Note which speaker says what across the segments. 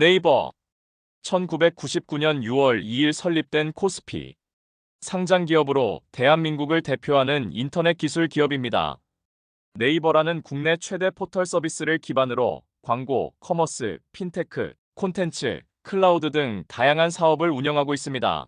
Speaker 1: 네이버 1999년 6월 2일 설립된 코스피 상장 기업으로 대한민국을 대표하는 인터넷 기술 기업입니다. 네이버라는 국내 최대 포털 서비스를 기반으로 광고, 커머스, 핀테크, 콘텐츠, 클라우드 등 다양한 사업을 운영하고 있습니다.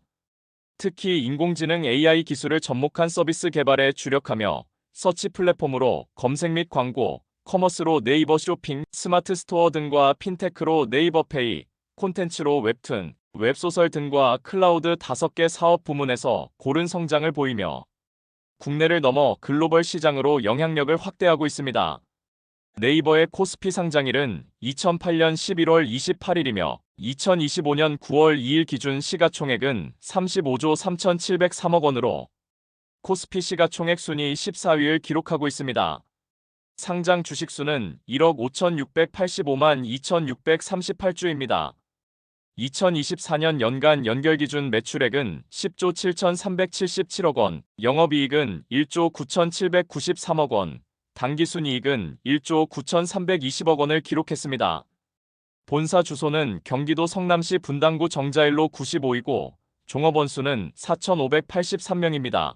Speaker 1: 특히 인공지능 AI 기술을 접목한 서비스 개발에 주력하며 서치 플랫폼으로 검색 및 광고, 커머스로 네이버 쇼핑, 스마트 스토어 등과 핀테크로 네이버 페이, 콘텐츠로 웹툰, 웹소설 등과 클라우드 5개 사업 부문에서 고른 성장을 보이며 국내를 넘어 글로벌 시장으로 영향력을 확대하고 있습니다. 네이버의 코스피 상장일은 2008년 11월 28일이며 2025년 9월 2일 기준 시가총액은 35조 3,703억 원으로 코스피 시가총액 순위 14위를 기록하고 있습니다. 상장 주식수는 1억 5,685만 2,638주입니다. 2024년 연간 연결 기준 매출액은 10조 7,377억 원, 영업이익은 1조 9,793억 원, 당기순이익은 1조 9,320억 원을 기록했습니다. 본사 주소는 경기도 성남시 분당구 정자일로 95이고 종업원 수는 4,583명입니다.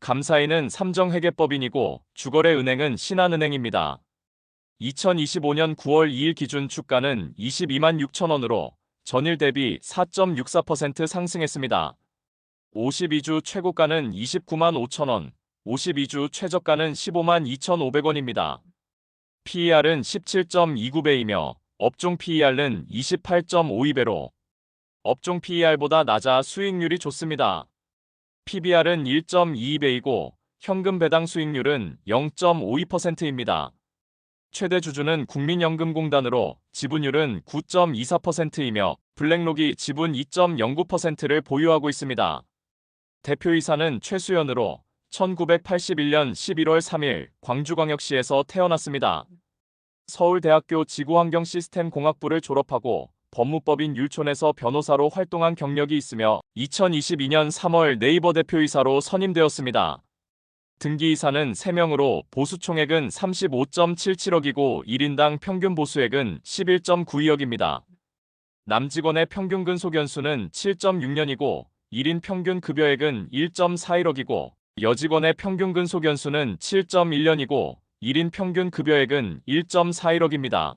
Speaker 1: 감사인은 삼정회계법인이고 주거래 은행은 신한은행입니다. 2025년 9월 2일 기준 주가는 22만 6천 원으로 전일 대비 4.64% 상승했습니다. 52주 최고가는 29만 5천 원, 52주 최저가는 15만 2,500원입니다. PER은 17.29배이며 업종 PER는 28.52배로 업종 PER보다 낮아 수익률이 좋습니다. PBR은 1.22배이고 현금 배당 수익률은 0.52%입니다. 최대 주주는 국민연금공단으로 지분율은 9.24%이며 블랙록이 지분 2.09%를 보유하고 있습니다. 대표이사는 최수연으로 1981년 11월 3일 광주광역시에서 태어났습니다. 서울대학교 지구환경시스템공학부를 졸업하고 법무법인 율촌에서 변호사로 활동한 경력이 있으며 2022년 3월 네이버 대표이사로 선임되었습니다. 등기이사는 3명으로 보수총액은 35.77억이고 1인당 평균 보수액은 11.92억입니다. 남직원의 평균 근속연수는 7.6년이고 1인 평균 급여액은 1.41억이고 여직원의 평균 근속연수는 7.1년이고 1인 평균 급여액은 1.41억입니다.